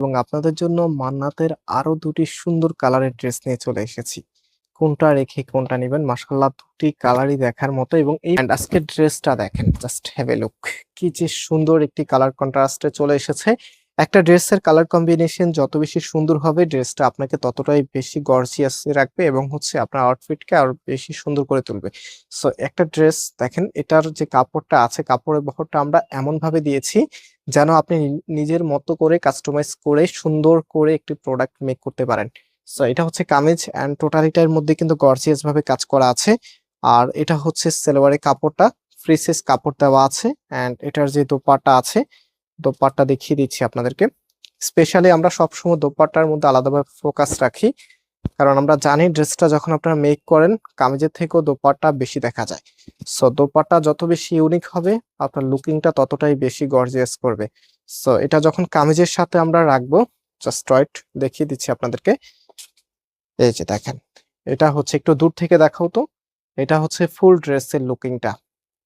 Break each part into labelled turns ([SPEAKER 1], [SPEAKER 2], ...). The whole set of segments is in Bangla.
[SPEAKER 1] এবং আপনাদের জন্য মান্নাতের আরও দুটি সুন্দর কালারের ড্রেস নিয়ে চলে এসেছি। কোনটা রেখে কোনটা নেবেন? মাশাআল্লাহ, দুটি কালারই দেখার মতো এবং এই আজকের ড্রেসটা দেখেন জাস্ট হ্যাভ এ লুক কি যে সুন্দর একটি কালার কন্ট্রাস্টে চলে এসেছে। একটা ড্রেসের কালার কম্বিনেশন যত বেশি সুন্দর হবে, ড্রেসটা আপনাকে ততটাই বেশি গর্জিয়াস রাখবে এবং হচ্ছে আপনার আউটফিটকে আরও বেশি সুন্দর করে তুলবে। সো একটা ড্রেস দেখেন, এটার যে কাপড়টা আছে, কাপড়ের বহরটা আমরা এমন ভাবে দিয়েছি যেন আপনি নিজের মতো করে কাস্টমাইজ করে সুন্দর করে একটি প্রোডাক্ট মেক করতে পারেন। সো এটা হচ্ছে কামিজ অ্যান্ড টোটালিটার মধ্যে কিন্তু গর্জিয়াস ভাবে কাজ করা আছে। আর এটা হচ্ছে সেলোয়ারের কাপড়টা ফ্রি কাপড় দেওয়া আছে অ্যান্ড এটার যে দোপাট্টা আছে, দোপাট্টা দেখিয়ে দিচ্ছি আপনাদেরকে। স্পেশালি আমরা সবসময় দোপাট্টার মধ্যে আলাদাভাবে ফোকাস রাখি। কারণ আমরা জানি ড্রেসটা যখন আপনারা মেক করেন, কামিজের থেকেও দোপাট্টা বেশি দেখা যায়। সো দোপাট্টা যত বেশি ইউনিক হবে, আপনার লুকিংটা ততটাই বেশি গর্জিয়াস করবে। সো এটা যখন কামিজের সাথে আমরা রাখব জাস্ট রাইট দেখিয়ে দিচ্ছি আপনাদেরকে। এই যে দেখেন, এটা হচ্ছে একটু দূর থেকে দেখাও তো। এটা হচ্ছে ফুল ড্রেসের লুকিংটা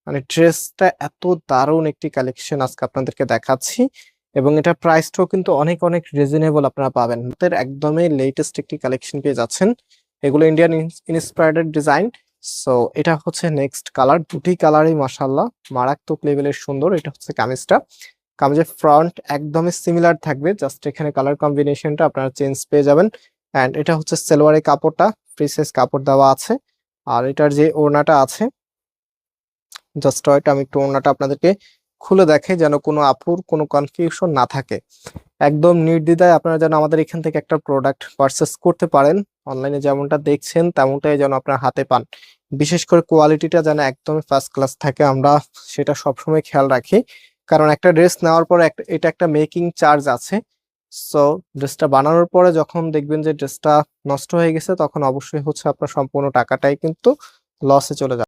[SPEAKER 1] মানে ড্রেসটা এত দারুণ একটি কালেকশন আজকে আপনাদেরকে দেখাচ্ছি। এবং এটা প্রাইসটাও কিন্তু অনেক অনেক রিজনেবল আপনারা পাবেন। আমাদের একদমই লেটেস্ট একটি কালেকশন পেয়ে যাচ্ছেন। এগুলো ইন্ডিয়ান ইন্সপায়ার্ড ডিজাইন সো এটা হচ্ছে নেক্সট কালার দুটি কালারই মাসাল্লাহ মারাত্মক লেভেলের সুন্দর। এটা হচ্ছে কামিজটা। কামিজের ফ্রন্ট একদমই সিমিলার থাকবে। জাস্ট এখানে কালার কম্বিনেশনটা আপনারা চেঞ্জ পেয়ে যাবেন। অ্যান্ড এটা হচ্ছে সেলোয়ারের কাপড়টা। ফ্রি সাইজ কাপড় দেওয়া আছে। আর এটার যে ওড়নাটা আছে জাস্ট আমি একটু ওড়নাটা আপনাদেরকে খুলে দেখে যেন কোনো আপুর কোনো কনফিউশন না থাকে। একদম নির্দ্বিধায় আপনারা যেন আমাদের এখান থেকে একটা প্রোডাক্ট পারচেস করতে পারেন। অনলাইনে যেমনটা দেখছেন, তেমনটাই যেন আপনার হাতে পান। বিশেষ করে কোয়ালিটিটা যেন একদমই ফার্স্ট ক্লাস থাকে, আমরা সেটা সবসময় খেয়াল রাখি। কারণ একটা ড্রেস নেওয়ার পরে এটা একটা মেকিং চার্জ আছে। সো ড্রেসটা বানানোর পরে যখন দেখবেন যে ড্রেসটা নষ্ট হয়ে গেছে, তখন অবশ্যই হচ্ছে আপনার সম্পূর্ণ টাকাটাই কিন্তু লসে চলে যাবে।